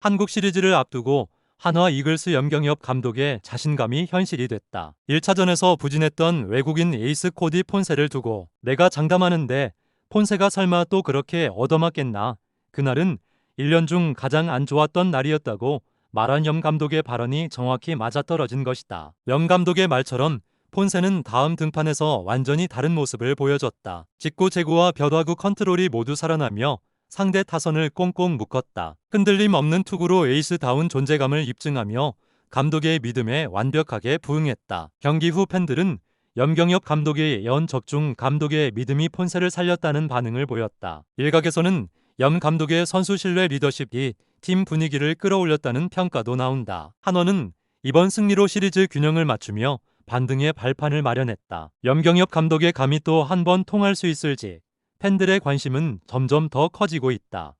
한국 시리즈를 앞두고 한화 이글스 염경엽 감독의 자신감이 현실이 됐다. 1차전에서 부진했던 외국인 에이스 코디 폰세를 두고 내가 장담하는데 폰세가 설마 또 그렇게 얻어맞겠나. 그날은 1년 중 가장 안 좋았던 날이었다고 말한 염 감독의 발언이 정확히 맞아떨어진 것이다. 염 감독의 말처럼 폰세는 다음 등판에서 완전히 다른 모습을 보여줬다. 직구 제구와 벼다구 컨트롤이 모두 살아나며 상대 타선을 꽁꽁 묶었다. 흔들림 없는 투구로 에이스다운 존재감을 입증하며 감독의 믿음에 완벽하게 부응했다. 경기 후 팬들은 염경엽 감독의 예언 적중 감독의 믿음이 폰세를 살렸다는 반응을 보였다. 일각에서는 염 감독의 선수 신뢰 리더십이 팀 분위기를 끌어올렸다는 평가도 나온다. 한원은 이번 승리로 시리즈 균형을 맞추며 반등의 발판을 마련했다. 염경엽 감독의 감이 또 한 번 통할 수 있을지 팬들의 관심은 점점 더 커지고 있다.